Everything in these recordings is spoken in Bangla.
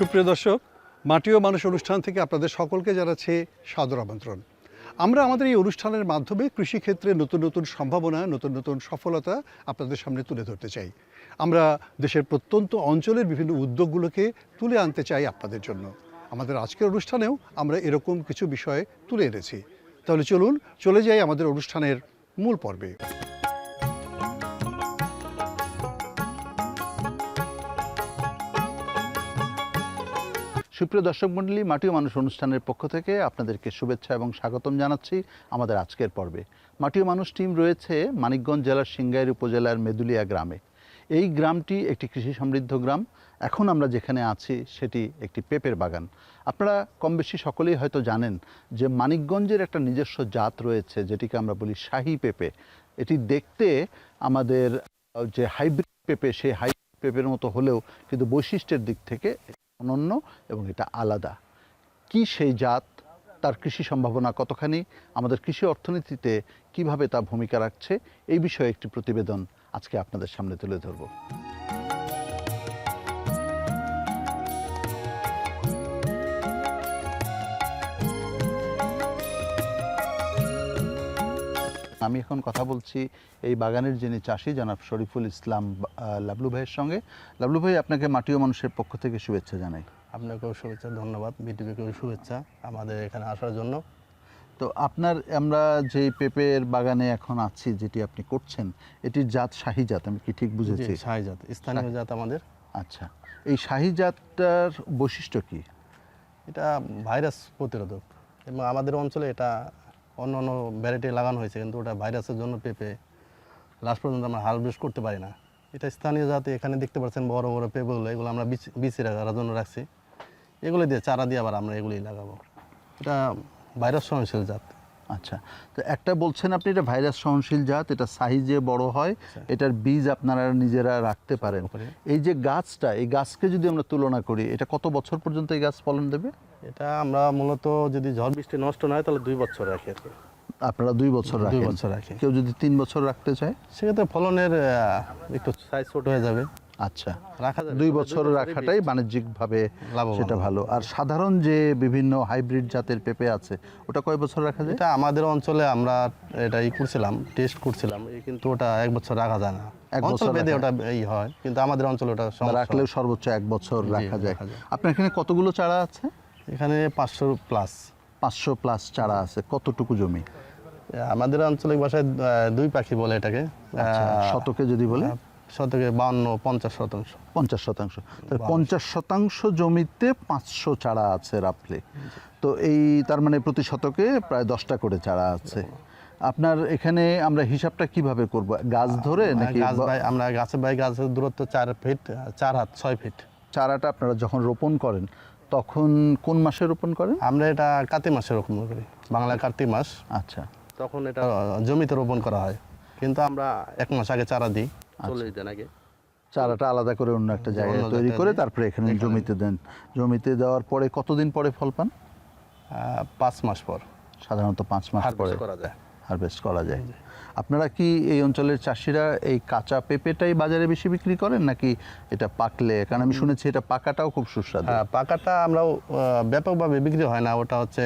সুপ্রিয় দর্শক, মাটি ও মানুষ অনুষ্ঠান থেকে আপনাদের সকলকে জানাচ্ছি সাদর আমন্ত্রণ। আমরা আমাদের এই অনুষ্ঠানের মাধ্যমে কৃষিক্ষেত্রে নতুন নতুন সম্ভাবনা, নতুন নতুন সফলতা আপনাদের সামনে তুলে ধরতে চাই। আমরা দেশের প্রত্যন্ত অঞ্চলের বিভিন্ন উদ্যোগগুলোকে তুলে আনতে চাই আপনাদের জন্য। আমাদের আজকের অনুষ্ঠানেও আমরা এরকম কিছু বিষয় তুলে এনেছি। তাহলে চলুন, চলে যাই আমাদের অনুষ্ঠানের মূল পর্বে। সুপ্রিয় দর্শক মণ্ডলী ও মানুষ অনুষ্ঠানের পক্ষ থেকে আপনাদেরকে শুভেচ্ছা এবং স্বাগতম জানাচ্ছি আমাদের আজকের পর্বে। মাটি ও মানুষ টিম রয়েছে মানিকগঞ্জ জেলার সিংগাইর উপজেলার মেদুলিয়া গ্রামে। এই গ্রামটি একটি কৃষি সমৃদ্ধ গ্রাম। এখন আমরা যেখানে আছি, সেটি একটি পেঁপের বাগান। আপনারা কম বেশি সকলেই হয়তো জানেন যে মানিকগঞ্জের একটা নিজস্ব জাত রয়েছে, যেটিকে আমরা বলি শাহী পেঁপে। এটি দেখতে আমাদের যে হাইব্রিড পেঁপে, সেই হাইব্রিড পেঁপের মতো হলেও কিন্তু বৈশিষ্ট্যের দিক থেকে অনন্য এবং এটা আলাদা। কি সেই জাত, তার কৃষি সম্ভাবনা কতখানি, আমাদের কৃষি অর্থনীতিতে কীভাবে তা ভূমিকা রাখছে, এই বিষয়ে একটি প্রতিবেদন আজকে আপনাদের সামনে তুলে ধরব। আমি এখন কথা বলছি এই বাগানের যিনি চাষি জনাব শরীফুল ইসলাম লাবলু ভাইয়ের সঙ্গে। লাবলু ভাই আপনাকে মাটি ও মানুষের পক্ষ থেকে শুভেচ্ছা জানাই। আপনাকেও শুভেচ্ছা ধন্যবাদ। বিটিভিকেও শুভেচ্ছা আমাদের এখানে আসার জন্য। তো আপনার আমরা যে পেঁপের বাগানে এখন আছি যেটি আপনি করছেন এটির জাত শাহী জাত আমি কি ঠিক বুঝেছি? শাহী জাত স্থানীয় জাত আমাদের। আচ্ছা এই শাহী জাতটার বৈশিষ্ট্য কি? এটা ভাইরাস প্রতিরোধক। এবং আমাদের অঞ্চলে এটা অন্য অন্য ভ্যারাইটি লাগানো হয়েছে, কিন্তু ওটা ভাইরাসের জন্য পেঁপে। লাস্ট পর্যন্ত আমরা হারভেস্ট করতে পারি না। এটা স্থানীয় জাতি, এখানে দেখতে পাচ্ছেন বড় বড় পেঁপেগুলো, এগুলো আমরা বিচ- রাখার জন্য রাখছি। এগুলো দিয়ে চারা দিয়ে আবার আমরা এগুলোই লাগাবো। এটা ভাইরাস সহনশীল জাত। আচ্ছা তো একটা বলছেন আপনি এটা ভাইরাস সহনশীল জাত এটা সাইজে বড় হয় এটার বীজ আপনারা নিজেরা রাখতে পারেন। এই যে গাছটা এই গাছকে যদি আমরা তুলনা করি এটা কত বছর পর্যন্ত এই গাছ ফলন দেবে? এটা আমরা মূলত যদি ঝড় বৃষ্টি নষ্ট না হয় তাহলে দুই বছর রাখি আর কি। আপনারা দুই বছর দুই বছর রাখি। কেউ যদি তিন বছর রাখতে চায়? সেক্ষেত্রে ফলনের একটু সাইজ ছোট হয়ে যাবে। আচ্ছা। রাখা দুই বছর রাখাটাই বাণিজ্যিকভাবে লাভবান। সেটা ভালো। আর সাধারণ যে বিভিন্ন হাইব্রিড জাতের পেঁপে আছে ওটা কয় বছর রাখা যায়? এটা আমাদের অঞ্চলে আমরা এটা ই করছিলাম টেস্ট করছিলাম। কিন্তু ওটা এক বছর রাখা যায় না। এক বছর রাখা ওটা এই হয় কিন্তু আমাদের অঞ্চলে ওটা রাখলেও সর্বোচ্চ এক বছর রাখা যায়। আপনার এখানে কতগুলো চারা আছে? এখানে পাঁচশো প্লাস পাঁচশো প্লাস চারা আছে। কতটুকু জমি? আমাদের আঞ্চলিক ভাষায় দুই পাখি বলে এটাকে। আচ্ছা, শতকে যদি বলে শতকে বাউন্ন পঞ্চাশ শতাংশ। পঞ্চাশ শতাংশ। তাহলে পঞ্চাশ শতাংশ জমিতে পাঁচশো চারা আছে রাফলে তো এই তার মানে প্রতি শতকে প্রায় দশটা করে চারা আছে। আপনার এখানে আমরা হিসাবটা কীভাবে করব? গাছ ধরে নাকি গাছ বাই আমরা গাছের বাই গাছের দূরত্ব চার ফিট চার হাত ছয় ফিট চারাটা আপনারা যখন রোপণ করেন তখন কোন মাসে রোপণ করেন? আমরা এটা কার্তিক মাসে রোপণ করি বাংলা কার্তিক মাস। আচ্ছা। তখন এটা জমিতে রোপণ করা হয়। কিন্তু আমরা এক মাস আগে চারা দিই। চল্লিশ দিন আগে। চারাটা আলাদা করে অন্য একটা জায়গায় তৈরি করে তারপরে এখানে জমিতে দেন। জমিতে দেওয়ার পরে কতদিন পরে ফল পান? পাঁচ মাস পর। সাধারণত পাঁচ মাস পরে করা যায়। হারভেস্ট করা যায়। আপনারা কি এই অঞ্চলের চাষিরা এই কাঁচা পেঁপেটাই বাজারে বেশি বিক্রি করেন নাকি এটা পাকলে? কারণ আমি শুনেছি এটা পাকাটাও খুব সুস্বাদু। হ্যাঁ পাকাটা আমরাও ব্যাপকভাবে বিক্রি হয় না ওটা হচ্ছে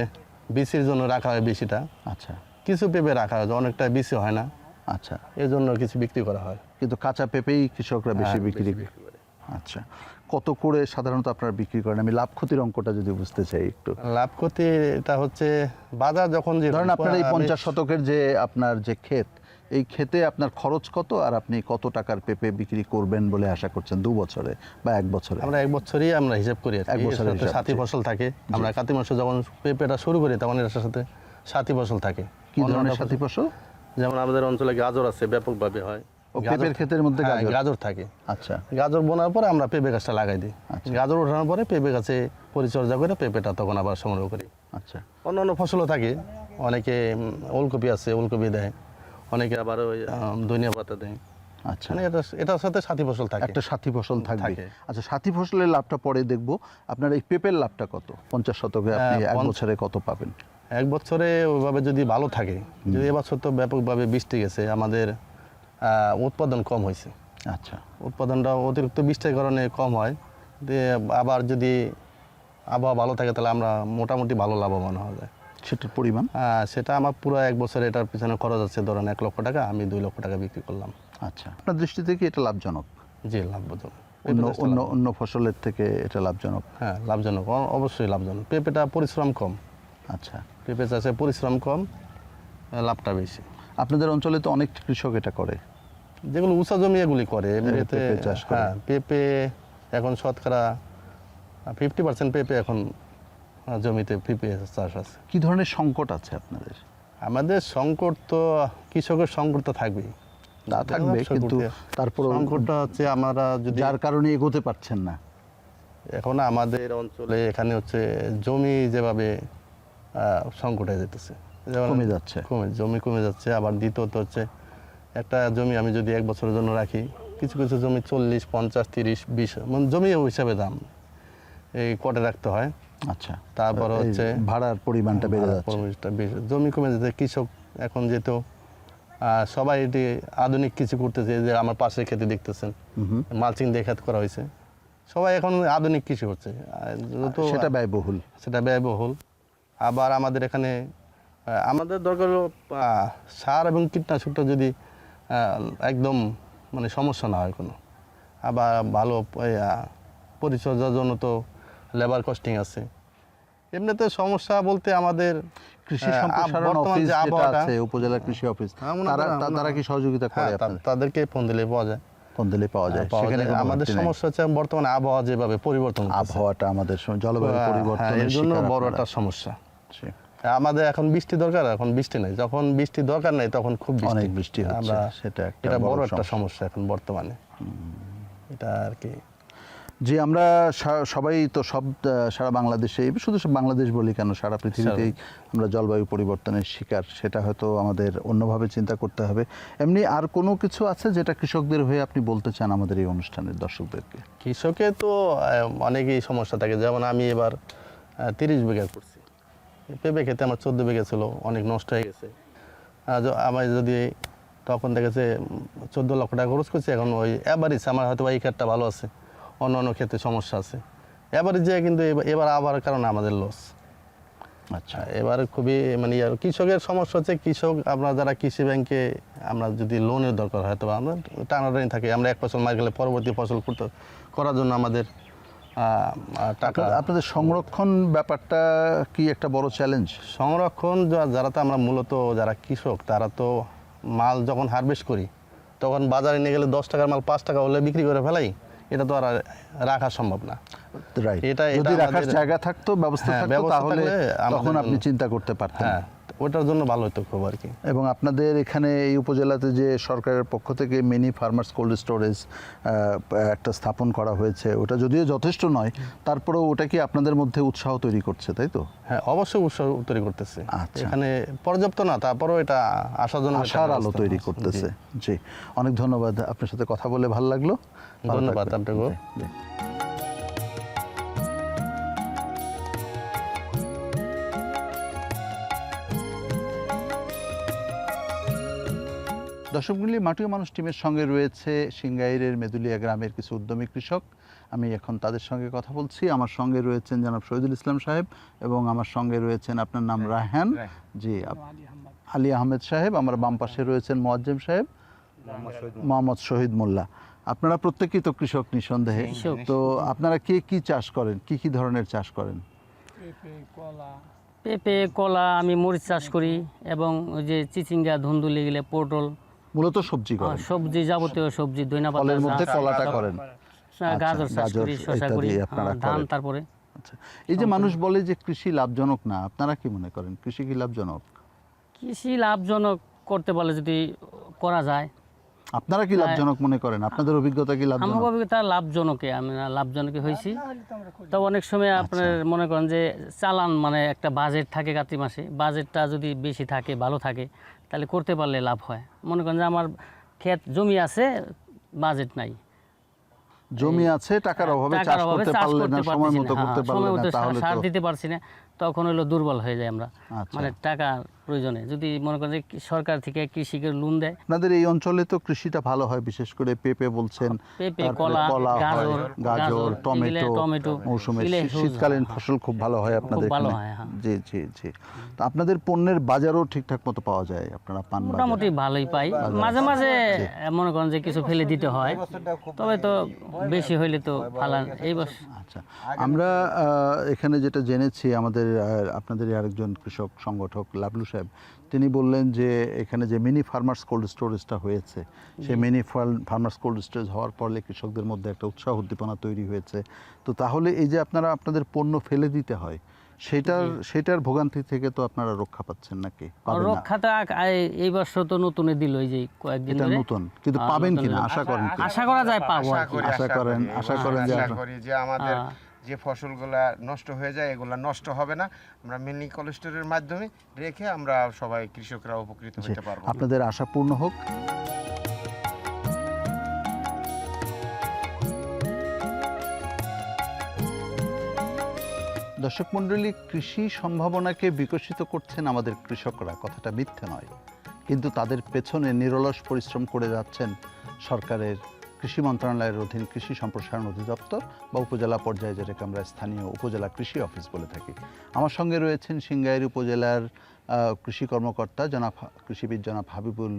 বিসির জন্য রাখা হয় বেশিটা আচ্ছা। কিছু পেঁপে রাখা হয় অনেকটা বেশি হয় না। আচ্ছা। এই জন্য কিছু বিক্রি করা হয়। কিন্তু কাঁচা পেঁপেই কৃষকরা বেশি হ্যাঁ, বিক্রি করে। আচ্ছা। কত করে সাধারণত আপনারা বিক্রি করেন? আমি লাভ ক্ষতির অঙ্কটা যদি বুঝতে চাই একটু। লাভ ক্ষতি এটা হচ্ছে বাজার যখন যে ধরেন আপনার এই পঞ্চাশ শতকের যে আপনার যে ক্ষেত এই ক্ষেতে আপনার খরচ কত আর আপনি কত টাকার পেঁপে বিক্রি করবেন বলে আশা করছেন দু বছরে বা এক বছরে? আমরা এক বছরই আমরা হিসাব করি এক বছরের এর সাথে ফসল থাকে। আমরা কাতি মাসে যখন পেঁপেটা শুরু করি তখন এর সাথে সাথী ফসল থাকে। কি ধরনের সাথী ফসল? যেমন আমাদের অঞ্চলে গাজর আছে ব্যাপকভাবে হয়। পেঁপের ক্ষেতের মধ্যে হ্যাঁ, গাজর? থাকে। আচ্ছা। গাজর বোনার পরে আমরা পেঁপে গাছটা লাগাই দিই। আচ্ছা। গাজর ওঠানোর পরে পেঁপে গাছে পরিচর্যা করে পেঁপেটা তখন আবার সংগ্রহ করি। আচ্ছা। অন্য অন্য ফসলও থাকে। অনেকে ওলকপি আছে ওলকপি দেয়। অনেকে আবার ওই ধনিয়া পাতা দেয়। আচ্ছা। মানে এটা এটার সাথে সাথী ফসল থাকে। একটা সাথী ফসল থাকবে। থাকে। আচ্ছা সাথী ফসলের লাভটা পরে দেখব। আপনার এই পেঁপের লাভটা কত? পঞ্চাশ শতকে আপনি হ্যাঁ, এক বছরে কত পাবেন? এক বছরে ওইভাবে যদি ভালো থাকে যদি এবছর তো ব্যাপকভাবে বৃষ্টি গেছে আমাদের উৎপাদন কম হয়েছে। আচ্ছা। উৎপাদনটা অতিরিক্ত বৃষ্টির কারণে কম হয়। দিয়ে আবার যদি আবহাওয়া ভালো থাকে তাহলে আমরা মোটামুটি ভালো লাভবান হওয়া যায়। সেটার পরিমাণ? সেটা আমার পুরো এক বছরে এটার পিছনে খরচ আছে ধরেন এক লক্ষ টাকা আমি দুই লক্ষ টাকা বিক্রি করলাম। আচ্ছা। আপনার দৃষ্টি থেকে এটা লাভজনক? জি লাভজনক। অন্য অন্য অন্য ফসলের থেকে এটা লাভজনক? হ্যাঁ লাভজনক অবশ্যই লাভজনক। পেঁপেটা পরিশ্রম কম। আচ্ছা পেঁপে চাষে পরিশ্রম কম লাভটা বেশি। আপনাদের অঞ্চলে তো অনেক কৃষক এটা করে। যেগুলো উঁচা জমি এগুলি করে পেঁপে চাষ। হ্যাঁ পেঁপে এখন শতকরা ফিফটি পার্সেন্ট পেঁপে এখন জমিতে পেঁপে চাষ আছে। কি ধরনের সংকট আছে আপনাদের? আমাদের সংকট তো কৃষকের সংকট তো থাকবেই। তা থাকবে কিন্তু তারপরও সংকটটা হচ্ছে আমরা যদি যার কারণে এগোতে পারছেন না। এখন আমাদের অঞ্চলে এখানে হচ্ছে জমি যেভাবে সংকট যেতেছে। যেমন- কমে যাচ্ছে। কমে জমি কমে যাচ্ছে। আবার দ্বিতীয়ত হচ্ছে একটা জমি আমি যদি এক বছরের জন্য রাখি কিছু কিছু জমি চল্লিশ পঞ্চাশ তিরিশ বিশ মানে জমি হিসাবে দাম এই কটে রাখতে হয়। আচ্ছা। তারপর হচ্ছে ভাড়ার পরিমাণটা বেড়ে যাচ্ছে। জমি কমে যেতে কৃষক এখন যেহেতু সবাই এটি আধুনিক কিছু করতেছে যে আমার পাশে খেতে দেখতেছেন মালচিং দিয়ে খেত করা হয়েছে। সবাই এখন আধুনিক কৃষি যত সেটা ব্যয়বহুল। সেটা ব্যয়বহুল। আবার আমাদের এখানে আমাদের দরকার হলো সার এবং কীটনাশকটা যদি একদম মানে সমস্যা না হয় কোনো। আবার ভালো পরিচর্যার জন্য তো লেবার কস্টিং আছে। এমনিতে সমস্যা বলতে আমাদের কৃষি সম্প্রসারণ অফিস যেটা আবহাওয়াটা আছে উপজেলা কৃষি অফিস হ্যাঁ, তারা তারা কি সহযোগিতা করে হ্যাঁ তাদেরকে ফোন দিলে পাওয়া যায়। কোন দিলে পাওয়া যায়। পাওয়া সেখানে আমাদের সমস্যা হচ্ছে বর্তমানে আবহাওয়া যেভাবে পরিবর্তন আবহাওয়াটা আমাদের জলবায়ু হ্যাঁ, পরিবর্তনের জন্য বড় একটা সমস্যা। জি। আমাদের এখন বৃষ্টি দরকার এখন বৃষ্টি নাই। যখন বৃষ্টি দরকার নাই তখন খুব অনেক বৃষ্টি হচ্ছে, আমরা সেটা একটা বড় একটা সমস্যা। এখন বর্তমানে। এটা আর কি। যে আমরা সবাই তো সব সারা বাংলাদেশে শুধু সব বাংলাদেশ বলি কেন সারা পৃথিবীতেই আমরা জলবায়ু পরিবর্তনের শিকার সেটা হয়তো আমাদের অন্যভাবে চিন্তা করতে হবে। এমনি আর কোনো কিছু আছে যেটা কৃষকদের হয়ে আপনি বলতে চান আমাদের এই অনুষ্ঠানের দর্শকদেরকে? কৃষকে তো অনেকই সমস্যা থাকে। যেমন আমি এবার তিরিশ বিঘা করছি। পেঁপে খেতে আমার চোদ্দ বিঘা ছিল, অনেক নষ্ট হয়ে গেছে। আর য- আমার যদি তখন দেখেছে, চোদ্দ লক্ষ টাকা খরচ করছি, এখন ওই অ্যাভারেজ আমার হয়তো এই ক্ষেতটা ভালো আছে, অন্য অন্য ক্ষেত্রে সমস্যা আছে। অ্যাভারেজে কিন্তু এবার- এবার আবার কারণে আমাদের লস আচ্ছা এবার খুবই মানে ইয়ার কৃষকের সমস্যা হচ্ছে, কৃষক, আমরা যারা কৃষি ব্যাংকে আমরা যদি লোনের দরকার হয়, তো আমরা টানা টানাটানি থাকি। আমরা এক ফসল মার গেলে পরবর্তী ফসল করতে, করার জন্য আমাদের টাকা। আপনাদের- সংরক্ষণ ব্যাপারটা কি একটা বড় চ্যালেঞ্জ সংরক্ষণ যারা তো আমরা মূলত যারা কৃষক তারা তো মাল যখন হারভেস্ট করি তখন বাজারে নিয়ে গেলে দশ টাকার মাল পাঁচ টাকা হলে বিক্রি করে ফেলাই এটা তো আর রাখা সম্ভব না। রাইট এটা- যদি রাখার জায়গা থাকতো ব্যবস্থা হ্যাঁ, থাকতো তাহলে তখন আপনি চিন্তা করতে পারতেন। হ্যাঁ ওটার জন্য ভালো হতো খুব আর কি। এবং আপনাদের এখানে এই উপজেলাতে যে সরকারের পক্ষ থেকে মিনি ফার্মার্স কোল্ড স্টোরেজ একটা স্থাপন করা হয়েছে ওটা যদিও যথেষ্ট নয় তারপরেও ওটা কি আপনাদের মধ্যে উৎসাহ তৈরি করছে তাই তো? হ্যাঁ অবশ্যই উৎসাহ তৈরি করতেছে। আচ্ছা। এখানে পর্যাপ্ত না তারপরেও এটা আশাজনক একটা আশার আলো তৈরি করতেছে। জি অনেক ধন্যবাদ। আপনার সাথে কথা বলে ভালো লাগল। ধন্যবাদ থাকবেন। দর্শকগুলি মাটিও মানুষ টিমের সঙ্গে রয়েছে। সিঙ্গাইরের মেদুলিয়া গ্রামের কিছু উদ্যমী কৃষক। আমি এখন তাদের সঙ্গে কথা বলছি। আমার সঙ্গে রয়েছেন জনাব শহীদুল ইসলাম সাহেব এবং আমার সঙ্গে রয়েছেন আপনার নাম রায়হান। জি আপ- আলী আহমেদ। সাহেব আমার বাম পাশে রয়েছেন মোয়াজ্জেম সাহেব। মোহাম্মদ শহীদ মোল্লা। আপনারা প্রত্যেকেই তো কৃষক নিঃসন্দেহে। তো আপনারা কে কি চাষ করেন? কি কি ধরনের চাষ করেন? পেঁপে কলা। আমি মরিচ চাষ করি এবং ওই যে চিচিঙ্গা ধুন্দুলি গেলে পটল মূলত সবজি করেন। সবজি যাবতীয় সবজি দইনা পাতা ফলের মধ্যে চাষ, কলাটা করেন। গাজর চাষ গাজর করি শসা ইত্যাদি করি আপনারা ধান তারপরে? আচ্ছা এই যে মানুষ বলে যে কৃষি লাভজনক না আপনারা কি মনে করেন? কৃষি কি লাভজনক? কৃষি লাভজনক করতে পারলে যদি করা যায়। আপনারা কি লাভজনক মনে করেন? আপনাদের অভিজ্ঞতা কি লাভজনক? আমার অভিজ্ঞতা লাভজনকে আমি লাভজনকে হয়েছি। তো অনেক সময় আচ্ছা। আপনার মনে করেন যে চালান মানে একটা বাজেট থাকে কাতি মাসে। বাজেটটা যদি বেশি থাকে ভালো থাকে তাহলে করতে পারলে লাভ হয়। মনে করেন যে আমার ক্ষেত জমি আছে বাজেট নাই। জমি আছে টাকার অভাবে চাষ করতে পারলে না সময় মতো করতে পারলে না তাহলে সার দিতে পারছি না তখন হলো দুর্বল হয়ে যায় আমরা। আচ্ছা। মানে টাকা প্রয়োজনে। যদি মনে করেন সরকার থেকে কৃষিকে লোন দেয়। আপনাদের এই অঞ্চলে তো কৃষিটা ভালো হয় বিশেষ করে পেঁপে বলছেন পেঁপে, কলা, গাজর, গাজর টমেটো টমেটো, মৌসুমে শীতকালীন ফসল খুব ভালো হয় আপনাদের ভালো হয়, হ্যাঁ। জি জি জি। তো আপনাদের পণ্যের বাজারও ঠিকঠাক মতো পাওয়া যায় আপনারা পান মোটামুটি ভালোই পাই। মাঝে মাঝে মনে করেন যে কিছু ফেলে দিতে হয় তবে তো বেশি হইলে তো ফালান এই বছর আচ্ছা আমরা এখানে যেটা জেনেছি আমাদের আপনাদের আরেকজন কৃষক সংগঠক লাবলু সাহেব তিনি বললেন যে এখানে যে মিনি ফার্মার্স কোল্ড স্টোরেজটা হয়েছে সেই মিনি ফার্মার্স কোল্ড স্টোরেজ হওয়ার ফলে কৃষকদের মধ্যে একটা উৎসাহ উদ্দীপনা তৈরি হয়েছে। তো তাহলে এই যে আপনারা আপনাদের পণ্য ফেলে দিতে হয় সেটার সেটার ভোগান্তি থেকে তো আপনারা রক্ষা পাচ্ছেন নাকি? রক্ষাটা এই- এই বছর তো নতুনে দিল এই যে কয়েকদিন এটা নতুন কিন্তু পাবেন কিনা? আশা করেন আশা করা যায় পাবো আশা করেন, আশা করেন যে আশা আপনারা- করি যে আমাদের। যে ফসলগুলা নষ্ট হয়ে যায় এগুলা নষ্ট হবে না। আমরা মিনি কোলেস্টোরের মাধ্যমে রেখে আমরা সবাই কৃষকরা উপকৃত হতে পারব। আপনাদের আশা পূর্ণ হোক। দর্শক মণ্ডলী কৃষি সম্ভাবনাকে বিকশিত করছেন আমাদের কৃষকরা কথাটা মিথ্যে নয়। কিন্তু তাদের পেছনে নিরলস পরিশ্রম করে যাচ্ছেন সরকারের কৃষি মন্ত্রণালয়ের অধীন কৃষি সম্প্রসারণ অধিদপ্তর বা উপজেলা পর্যায়ে যেটাকে আমরা স্থানীয় উপজেলা কৃষি অফিস বলে থাকি। আমার সঙ্গে রয়েছেন সিংগাইর উপজেলার কৃষি কর্মকর্তা জনাব কৃষিবিদ জনাব হাবিবুল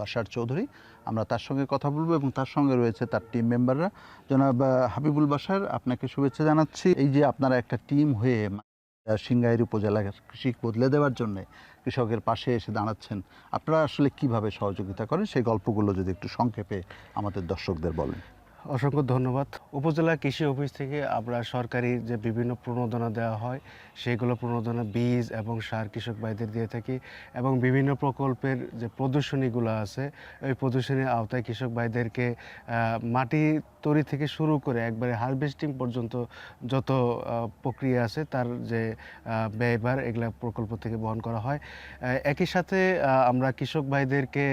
বাশার চৌধুরী। আমরা তার সঙ্গে কথা বলব এবং তার সঙ্গে রয়েছে তার টিম মেম্বাররা জনাব হাবিবুল বাশার, আপনাকে শুভেচ্ছা জানাচ্ছি। এই যে আপনারা একটা টিম হয়ে সিংগাইর উপজেলার কৃষি বদলে দেওয়ার জন্য কৃষকের পাশে এসে দাঁড়াচ্ছেন, আপনারা আসলে কীভাবে সহযোগিতা করেন? সেই গল্পগুলো যদি একটু সংক্ষেপে আমাদের দর্শকদের বলেন। অসংখ্য ধন্যবাদ। উপজেলা কৃষি অফিস থেকে আমরা সরকারি যে বিভিন্ন প্রণোদনা দেওয়া হয়, সেগুলো প্রণোদনা বীজ এবং সার কৃষক ভাইদের দিয়ে থাকি এবং বিভিন্ন প্রকল্পের যে প্রদর্শনীগুলো আছে, ওই প্রদর্শনীর আওতায় কৃষক ভাইদেরকে মাটি তৈরি থেকে শুরু করে একবারে হারভেস্টিং পর্যন্ত যত প্রক্রিয়া আছে তার যে ব্যয়ভার এগুলা প্রকল্প থেকে বহন করা হয়। একই সাথে আমরা কৃষক ভাইদেরকে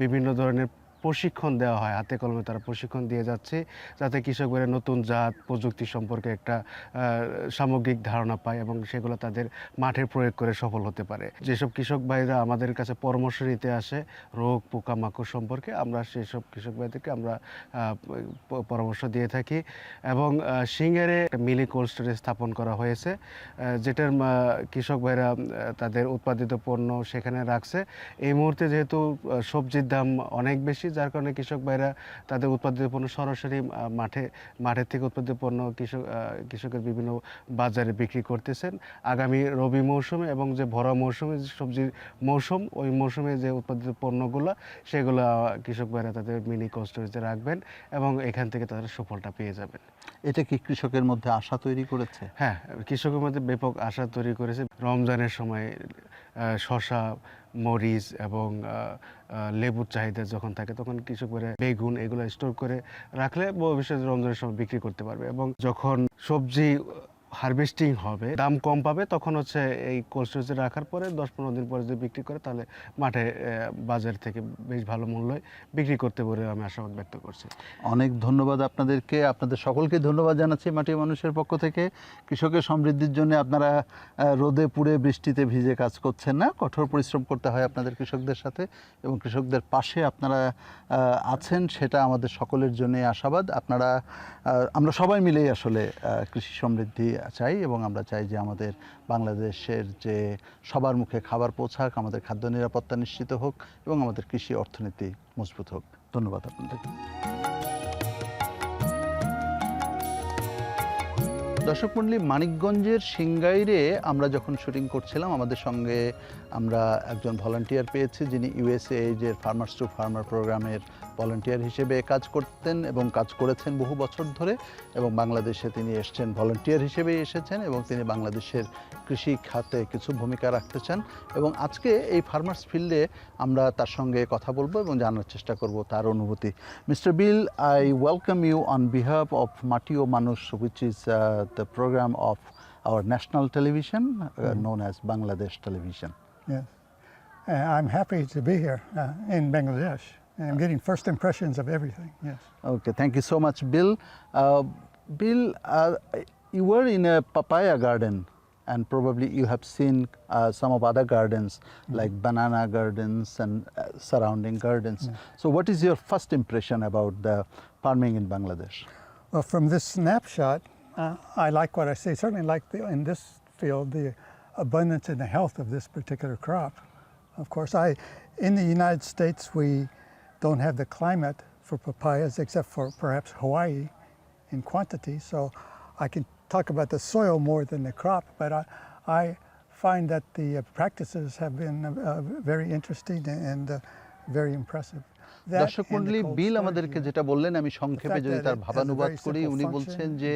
বিভিন্ন ধরনের প্রশিক্ষণ দেওয়া হয়, হাতে কলমে তারা প্রশিক্ষণ দিয়ে যাচ্ছে, যাতে কৃষকরা নতুন জাত, প্রযুক্তি সম্পর্কে একটা সামগ্রিক ধারণা পায় এবং সেগুলো তাদের মাঠে প্রয়োগ করে সফল হতে পারে। যেসব কৃষক ভাইরা আমাদের কাছে পরামর্শ নিতে আসে, রোগ, পোকামাকড় সম্পর্কে আমরা সেসব কৃষক ভাইদেরকে আমরা পরামর্শ দিয়ে থাকি এবং সিঙ্গারে মিলি কোল্ড স্টোরেজ স্থাপন করা হয়েছে যেটার কৃষক ভাইরা তাদের উৎপাদিত পণ্য সেখানে রাখছে। এই মুহূর্তে যেহেতু সবজির দাম অনেক বেশি যার কারণে কৃষক ভাইরা তাদের উৎপাদিত পণ্য সরাসরি মাঠে মাঠের থেকে উৎপাদিত পণ্য কৃষক কৃষকের বিভিন্ন বাজারে বিক্রি করতেছেন। আগামী রবি মৌসুমে এবং যে ভরা মৌসুমে যে সবজির মৌসুম ওই মৌসুমে যে উৎপাদিত পণ্যগুলো সেগুলো কৃষক ভাইরা তাদের মিনি কোস্টোরেজে রাখবেন এবং এখান থেকে তারা সুফলটা পেয়ে যাবেন। এটা কি কৃষকের মধ্যে আশা তৈরি করেছে? হ্যাঁ কৃষকের মধ্যে ব্যাপক আশা তৈরি করেছে। রমজানের সময় শসা, মরিচ এবং লেবুর চাহিদা যখন থাকে তখন কৃষকরা বেগুন এগুলো স্টোর করে রাখলে ভবিষ্যতে রমজানের সময় বিক্রি করতে পারবে এবং যখন সবজি হারভেস্টিং হবে, দাম কম পাবে, তখন হচ্ছে এই কোল্ড স্টোরেজে রাখার পরে দশ পনেরো দিন পরে যদি বিক্রি করে, তাহলে মাঠে বাজার থেকে বেশ ভালো মূল্যে বিক্রি করতে পারে আমি আশাবাদ ব্যক্ত করছি। অনেক ধন্যবাদ আপনাদেরকে, আপনাদের সকলকে ধন্যবাদ জানাচ্ছি মাটির মানুষের পক্ষ থেকে। কৃষকের সমৃদ্ধির জন্য আপনারা রোদে পুড়ে বৃষ্টিতে ভিজে কাজ করছেন না, কঠোর পরিশ্রম করতে হয় আপনাদের কৃষকদের সাথে এবং কৃষকদের পাশে আপনারা আছেন, সেটা আমাদের সকলের জন্য আশাবাদ। আপনারা আমরা সবাই মিলেই আসলে কৃষি সমৃদ্ধি চাই এবং আমরা চাই যে আমাদের বাংলাদেশের যে সবার মুখে খাবার পৌঁছাক, আমাদের খাদ্য নিরাপত্তা নিশ্চিত হোক এবং আমাদের কৃষি অর্থনীতি মজবুত হোক। ধন্যবাদ আপনাদেরকে দর্শক মণ্ডলী, মানিকগঞ্জের সিংগাইরে আমরা যখন শুটিং করছিলাম, আমাদের সঙ্গে আমরা একজন ভলান্টিয়ার পেয়েছি যিনি ইউএসএ এর ফার্মার্স টু ফার্মার প্রোগ্রামের ভলান্টিয়ার হিসেবে কাজ করতেন এবং কাজ করেছেন বহু বছর ধরে এবং বাংলাদেশে তিনি এসেছেন ভলান্টিয়ার হিসেবেই এসেছেন এবং তিনি বাংলাদেশের কৃষি খাতে কিছু ভূমিকা রাখতে চান এবং আজকে এই ফার্মার্স ফিল্ডে আমরা তার সঙ্গে কথা বলব এবং জানার চেষ্টা করব তার অনুভূতি mister Bill I welcome you on behalf of Mati o Manush which is the program of our national television uh, known as Bangladesh Television. Yes. Uh, I'm happy to be here uh, in Bangladesh. I'm getting first impressions of everything. Yes. Okay, thank you so much, Bill. Uh, Bill, uh, you were in a papaya garden and probably you have seen uh, some of other gardens like banana gardens and uh, surrounding gardens. So, what is your first impression about the farming in Bangladesh? Well, from this snapshot, uh, I like what I see. Certainly, like the, in this field, the abundance and the health of this particular crop. Of course, I in the United States we don't have the climate for papayas except for perhaps Hawaii in quantity. So I can talk about the soil more than the crop, but I, I find that the practices have been uh, very interesting and uh, very impressive. দর্শক মন্ডলী বিল আমাদেরকে যেটা বললেন আমি সংক্ষেপে যদি তার ভাবানুবাদ করি উনি বলছেন যে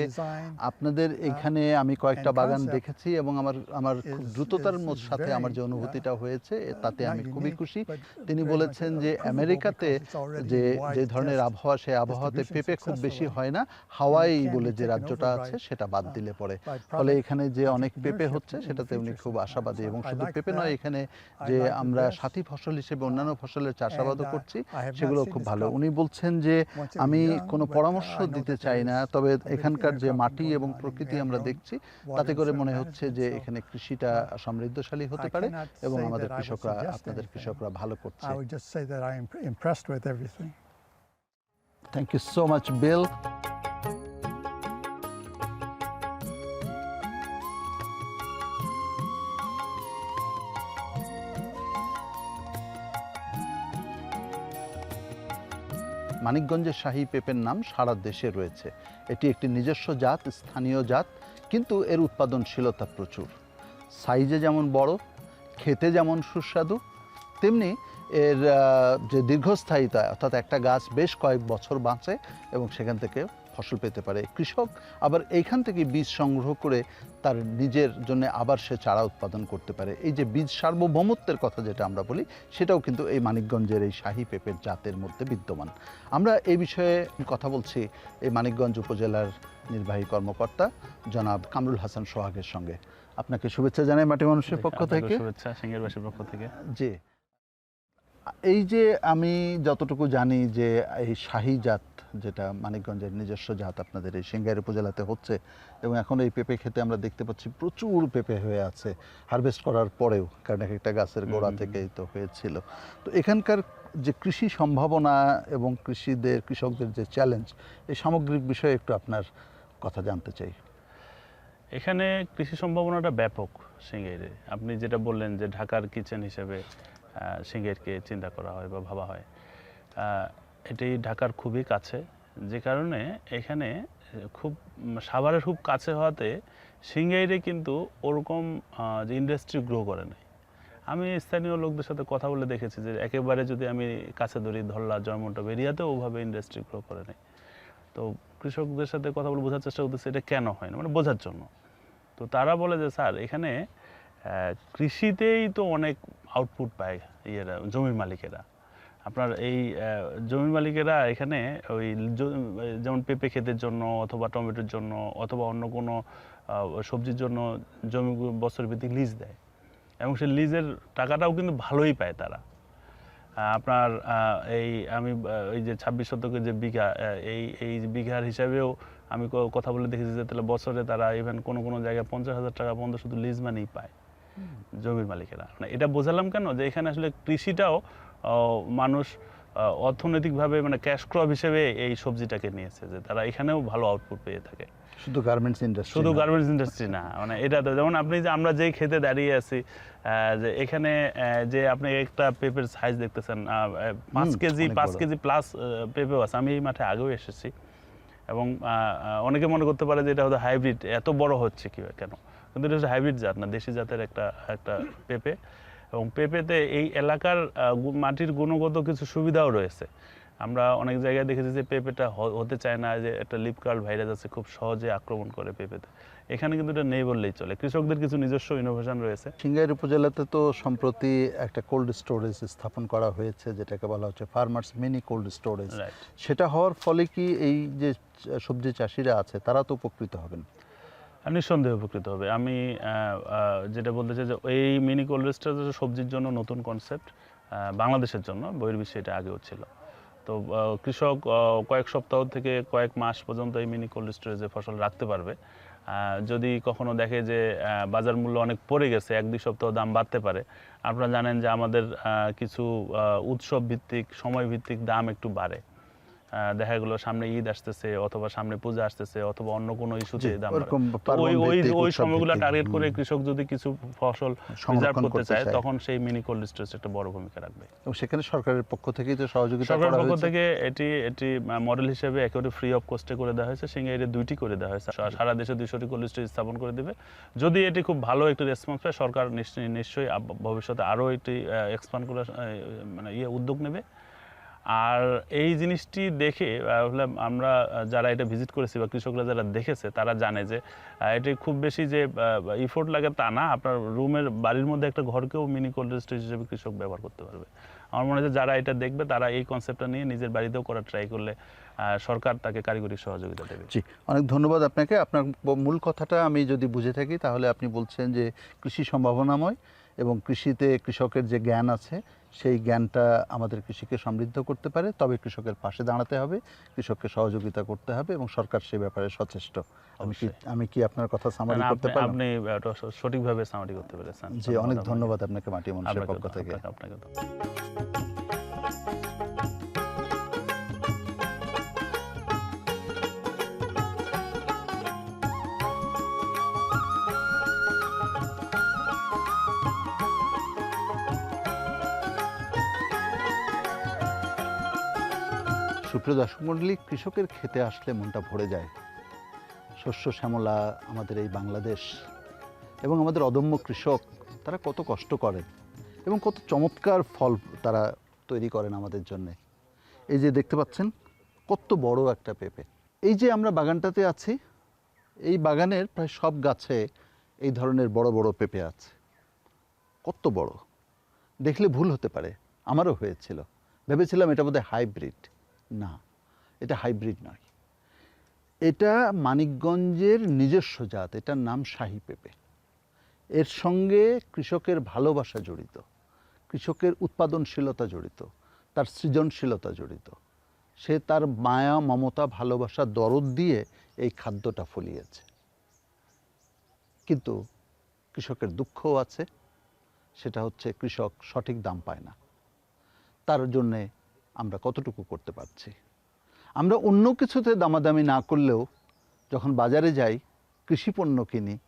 আপনাদের এখানে আমি কয়েকটা বাগান দেখেছি এবং আমার আমার দ্রুততার সাথে আমার যে অনুভূতিটা হয়েছে তাতে আমি খুবই খুশি। তিনি বলেছেন যে আমেরিকাতে যে যে ধরনের আবহাওয়া সে আবহাওয়াতে পেঁপে খুব বেশি হয় না। হাওয়াই বলে যে রাজ্যটা আছে সেটা বাদ দিলে পড়ে ফলে এখানে যে অনেক পেঁপে হচ্ছে সেটাতে উনি খুব আশাবাদী এবং শুধু পেঁপে নয় এখানে যে আমরা সাথী ফসল হিসেবে অন্যান্য ফসলের চাষাবাদও করছি। সেগুলো খুব ভালো। উনি বলছেন যে আমি কোনো পরামর্শ দিতে চাই না তবে এখানকার যে মাটি এবং প্রকৃতি আমরা দেখছি তাতে করে মনে হচ্ছে যে এখানে কৃষিটা সমৃদ্ধশালী হতে পারে এবং আমাদের কৃষকরা আপনাদের কৃষকরা ভালো করছে। Thank you so much Bill মানিকগঞ্জের শাহী পেঁপের নাম সারা দেশে রয়েছে। এটি একটি নিজস্ব জাত, স্থানীয় জাত, কিন্তু এর উৎপাদনশীলতা প্রচুর। সাইজে যেমন বড়, খেতে যেমন সুস্বাদু, তেমনি এর যে দীর্ঘস্থায়িতা, অর্থাৎ একটা গাছ বেশ কয়েক বছর বাঁচে এবং সেখান থেকে ফসল পেতে পারে কৃষক। আবার এইখান থেকে বীজ সংগ্রহ করে তার নিজের জন্য আবার সে চারা উৎপাদন করতে পারে। এই যে বীজ সার্বভৌমত্বের কথা যেটা আমরা বলি সেটাও কিন্তু এই মানিকগঞ্জের এই শাহী পেঁপের জাতের মধ্যে বিদ্যমান। আমরা এই বিষয়ে কথা বলছি এই মানিকগঞ্জ উপজেলার নির্বাহী কর্মকর্তা জনাব কামরুল হাসান সোহাগের সঙ্গে। আপনাকে শুভেচ্ছা জানাই মাটি মানুষের পক্ষ থেকে। শুভেচ্ছা সিঙ্গেরবাসীর পক্ষ থেকে। জি। এই যে আমি যতটুকু জানি যে এই শাহী জাত যেটা মানিকগঞ্জের নিজস্ব জাত আপনাদের এই সিঙ্গাইর উপজেলাতে হচ্ছে এবং এখন এই পেঁপে খেতে আমরা দেখতে পাচ্ছি প্রচুর পেঁপে হয়ে আছে হারভেস্ট করার পরেও কারণ এক একটা গাছের গোড়া থেকেই তো হয়েছিল। তো এখানকার যে কৃষি সম্ভাবনা এবং কৃষিদের কৃষকদের যে চ্যালেঞ্জ এই সামগ্রিক বিষয়ে একটু আপনার কথা জানতে চাই। এখানে কৃষি সম্ভাবনাটা ব্যাপক সিঙ্গেরে আপনি যেটা বললেন যে ঢাকার কিচেন হিসেবে আহ, সিঙ্গেরকে চিন্তা করা হয় বা ভাবা হয়। এটি ঢাকার খুবই কাছে, যে কারণে এখানে খুব সাভারের খুব কাছে হওয়াতে সিঙ্গাইরে কিন্তু ওরকম যে ইন্ডাস্ট্রি গ্রো করে নাই। আমি স্থানীয় লোকদের সাথে কথা বলে দেখেছি যে একেবারে যদি আমি কাছে ধরি ধরলা জয়মন্ট বেরিয়াতেও ওভাবে ইন্ডাস্ট্রি গ্রো করে নাই। তো কৃষকদের সাথে কথা বলে বোঝার চেষ্টা করতেছে, এটা কেন হয় না? মানে বোঝার জন্য। তো তারা বলে যে, স্যার, এখানে কৃষিতেই তো অনেক আউটপুট পায় ইয়েরা, জমির মালিকেরা। আপনার এই জমির মালিকেরা এখানে ওই যেমন পেঁপে ক্ষেতের জন্য অথবা টমেটোর জন্য অথবা অন্য কোনো সবজির জন্য জমি বছর ভিত্তিক লিজ দেয়। এবং সেই লিজের টাকাটাও কিন্তু ভালোই পায় তারা। আপনার এই আমি এই যে ছাব্বিশ শতকের যে বিঘা এই এই বিঘার হিসাবেও আমি কথা বলে দেখেছি যে তাহলে বছরে তারা ইভেন কোনো কোনো জায়গায় পঞ্চাশ হাজার টাকা পর্যন্ত শুধু লিজ মানেই পায়। জমির মালিকেরা। মানে এটা বোঝালাম কেন? যে এখানে আসলে কৃষিটাও মানুষ অর্থনৈতিকভাবে মানে ক্যাশ ক্রপ হিসেবে এই সবজিটাকে নিয়েছে যে তারা এখানেও ভালো আউটপুট পেয়ে থাকে। শুধু গার্মেন্টস ইন্ডাস্ট্রি শুধু গার্মেন্টস ইন্ডাস্ট্রি না মানে এটা তো যেমন আপনি যে আমরা যেই খেতে দাঁড়িয়ে আছি যে এখানে যে আপনি একটা পেঁপের সাইজ দেখতেছেন পাঁচ কেজি পাঁচ কেজি প্লাস পেঁপেও আছে। আমি এই মাঠে আগেও এসেছি এবং অনেকে মনে করতে পারে যে এটা হয়তো হাইব্রিড এত বড় হচ্ছে কি কেন? কিন্তু এটা হচ্ছে হাইব্রিড জাত না দেশি জাতের একটা একটা পেঁপে এবং পেঁপেতে এই এলাকার মাটির গুণগত কিছু সুবিধাও রয়েছে। আমরা অনেক জায়গায় দেখেছি যে পেঁপেটা হতে চায় না যে একটা লিপ কার্ল ভাইরাস আছে খুব সহজে আক্রমণ করে পেঁপেতে। এখানে কিন্তু এটা নেই বললেই চলে। কৃষকদের কিছু নিজস্ব ইনোভেশন রয়েছে। সিঙ্গাইর উপজেলাতে তো সম্প্রতি একটা কোল্ড স্টোরেজ স্থাপন করা হয়েছে যেটাকে বলা হচ্ছে ফার্মার্স মিনি কোল্ড স্টোরেজ. সেটা হওয়ার ফলে কি এই যে সবজি চাষিরা আছে তারা তো উপকৃত হবেন? নিঃসন্দেহে উপকৃত হবে। আমি যেটা বলতে চাই যে এই মিনি কোল্ড স্টোরেজ সবজির জন্য নতুন কনসেপ্ট বাংলাদেশের জন্য, বহির্বিশ্বে এটা আগেও ছিল। তো কৃষক কয়েক সপ্তাহ থেকে কয়েক মাস পর্যন্ত এই মিনি কোল্ড স্টোরেজে ফসল রাখতে পারবে। যদি কখনো দেখে যে বাজার মূল্য অনেক পড়ে গেছে, এক দুই সপ্তাহ দাম বাড়তে পারে, আপনারা জানেন যে আমাদের কিছু উৎসব ভিত্তিক সময় ভিত্তিক দাম একটু বাড়ে। দেখা গেলো সামনে ঈদ আসতেছে অথবা সামনে পূজা আসতেছে অথবা অন্য কোনো ইস্যুতে দাম ওই ওই ওই সময়গুলো টার্গেট করে কৃষক যদি কিছু ফসল রিজার্ভ করতে চায়। তখন সেই মিনি কোল্ড স্টোরেজ একটা বড় ভূমিকা রাখবে। এবং সেখানে সরকারের পক্ষ থেকেই তো সহযোগিতা সরকারের পক্ষ থেকে এটি এটি মডেল হিসেবে একেবারে ফ্রি অফ কস্টে করে দেওয়া হয়েছে সিঙ্গাইরে দুইটি করে দেওয়া হয়েছে। সারা দেশে দুইশোটি কোল্ড স্টোরেজ স্থাপন করে দেবে। যদি এটি খুব ভালো একটি রেসপন্স পায় সরকার নিশ্চয়ই নিশ্চয়ই ভবিষ্যতে আরও এটি এক্সপান্ড করে মানে ইয়ে উদ্যোগ নেবে। আর এই জিনিসটি দেখে আমরা যারা এটা ভিজিট করেছি বা কৃষকরা যারা দেখেছে, তারা জানে যে এটি খুব বেশি যে ইফোর্ট লাগে তা না। আপনার রুমের বাড়ির মধ্যে একটা ঘরকেও মিনি কোল্ড স্টোরেজ হিসেবে কৃষক ব্যবহার করতে পারবে। আমার মনে হয় যারা এটা দেখবে, তারা এই কনসেপ্টটা নিয়ে নিজের বাড়িতেও করার ট্রাই করলে সরকার তাকে কারিগরি সহযোগিতা দেবে। জি, অনেক ধন্যবাদ আপনাকে। আপনার মূল কথাটা আমি যদি বুঝে থাকি, তাহলে আপনি বলছেন যে, কৃষি সম্ভাবনাময় এবং কৃষিতে কৃষকের যে জ্ঞান আছে সেই জ্ঞানটা আমাদের কৃষিকে সমৃদ্ধ করতে পারে। তবে কৃষকের পাশে দাঁড়াতে হবে কৃষককে সহযোগিতা করতে হবে এবং সরকার সে ব্যাপারে সচেষ্ট। আমি কি আমি কি আপনার কথা সামারি করতে পারি পারলাম? আপনি সঠিকভাবে সামারি করতে পেরেছেন। জি অনেক ধন্যবাদ আপনাকে। মাটি মানুষের পক্ষ থেকে। আপনাকে- সুপ্রিয় দর্শক মণ্ডলী, কৃষকের খেতে আসলে মনটা ভরে যায়। শস্য, শ্যামলা আমাদের এই বাংলাদেশ এবং আমাদের অদম্য কৃষক, তারা কত কষ্ট করেন এবং কত চমৎকার ফল তারা তৈরি করেন আমাদের জন্য। এই যে দেখতে পাচ্ছেন, কত বড় একটা পেঁপে। এই যে আমরা বাগানটাতে আছি, এই বাগানের প্রায় সব গাছে এই ধরনের বড় বড় পেঁপে আছে। কত বড়। দেখলে ভুল হতে পারে, আমারও হয়েছিল। ভেবেছিলাম এটা বোধহয় হাইব্রিড। না, এটা হাইব্রিড নয়। এটা মানিকগঞ্জের নিজস্ব জাত, এটার নাম শাহী পেঁপে। এর সঙ্গে কৃষকের ভালোবাসা জড়িত, কৃষকের উৎপাদনশীলতা জড়িত, তার সৃজনশীলতা জড়িত। সে তার মায়া, মমতা, ভালোবাসা, দরদ দিয়ে এই খাদ্যটা ফলিয়েছে। কিন্তু কৃষকের দুঃখও আছে, সেটা হচ্ছে কৃষক সঠিক দাম পায় না। তার জন্যে আমরা কতটুকু করতে পারছি। আমরা অন্য কিছুতে দামাদামি না করলেও যখন বাজারে যাই, কৃষি পণ্য কিনি,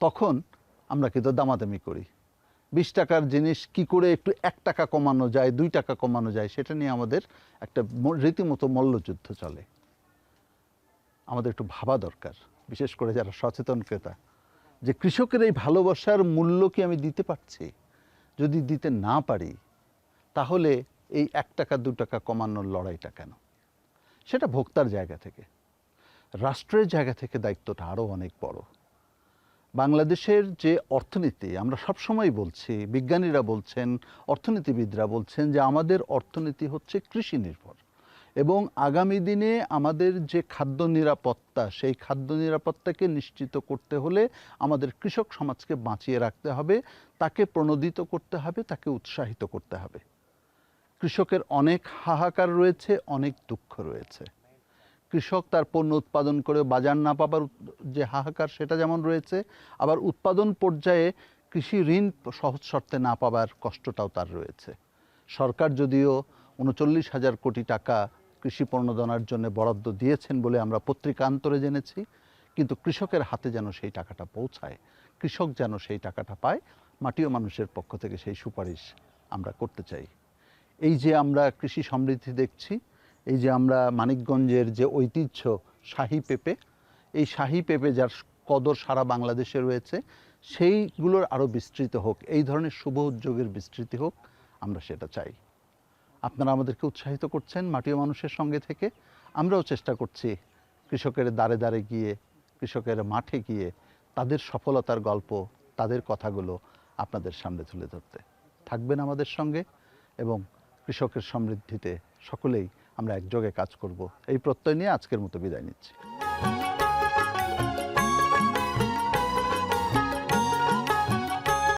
তখন আমরা কিন্তু দামাদামি করি। বিশ টাকার জিনিস কি করে একটু এক টাকা কমানো যায়, দুই টাকা কমানো যায়, সেটা নিয়ে আমাদের একটা রীতিমতো মল্লযুদ্ধ চলে। আমাদের একটু ভাবা দরকার, বিশেষ করে যারা সচেতন ক্রেতা যে কৃষকের এই ভালোবাসার মূল্য কি আমি দিতে পারছি? যদি দিতে না পারি, তাহলে এই এক টাকা, দু টাকা কমানোর লড়াইটা কেন? সেটা ভোক্তার জায়গা থেকে। রাষ্ট্রের জায়গা থেকে দায়িত্বটা আরও অনেক বড়। বাংলাদেশের যে অর্থনীতি, আমরা সবসময় বলছি, বিজ্ঞানীরা বলছেন, অর্থনীতিবিদরা বলছেন যে আমাদের অর্থনীতি হচ্ছে কৃষি নির্ভর। এবং আগামী দিনে আমাদের যে খাদ্য নিরাপত্তা, সেই খাদ্য নিরাপত্তাকে নিশ্চিত করতে হলে আমাদের কৃষক সমাজকে বাঁচিয়ে রাখতে হবে, তাকে প্রণোদিত করতে হবে, তাকে উৎসাহিত করতে হবে। কৃষকের অনেক হাহাকার রয়েছে, অনেক দুঃখ রয়েছে। কৃষক তার পণ্য উৎপাদন করে বাজার না পাবার যে হাহাকার সেটা যেমন রয়েছে, আবার উৎপাদন পর্যায়ে কৃষি ঋণ সহজ শর্তে না পাবার কষ্টটাও তার রয়েছে। সরকার যদিও উনচল্লিশ হাজার কোটি টাকা কৃষি পণ্যদনার জন্য বরাদ্দ দিয়েছেন বলে আমরা পত্রিকান্তরে জেনেছি, কিন্তু কৃষকের হাতে যেন সেই টাকাটা পৌঁছায়, কৃষক যেন সেই টাকাটা পায় মাটিও মানুষের পক্ষ থেকে সেই সুপারিশ আমরা করতে চাই। এই যে আমরা কৃষি সমৃদ্ধি দেখছি, এই যে আমরা মানিকগঞ্জের যে ঐতিহ্য শাহী পেঁপে, এই শাহী পেঁপে যার কদর সারা বাংলাদেশে রয়েছে, সেইগুলোর আরও বিস্তৃত হোক, এই ধরনের শুভ উদ্যোগের বিস্তৃতি হোক, আমরা সেটা চাই। আপনারা আমাদেরকে উৎসাহিত করছেন মাটিও মানুষের সঙ্গে থেকে। আমরাও চেষ্টা করছি কৃষকের দ্বারে দ্বারে গিয়ে, কৃষকের মাঠে গিয়ে তাদের সফলতার গল্প, তাদের কথাগুলো আপনাদের সামনে তুলে ধরতে। থাকবেন আমাদের সঙ্গে এবং কৃষকের সমৃদ্ধিতে সকলেই আমরা একযোগে কাজ করব। এই প্রত্যয় নিয়ে আজকের মতো বিদায় নিচ্ছি।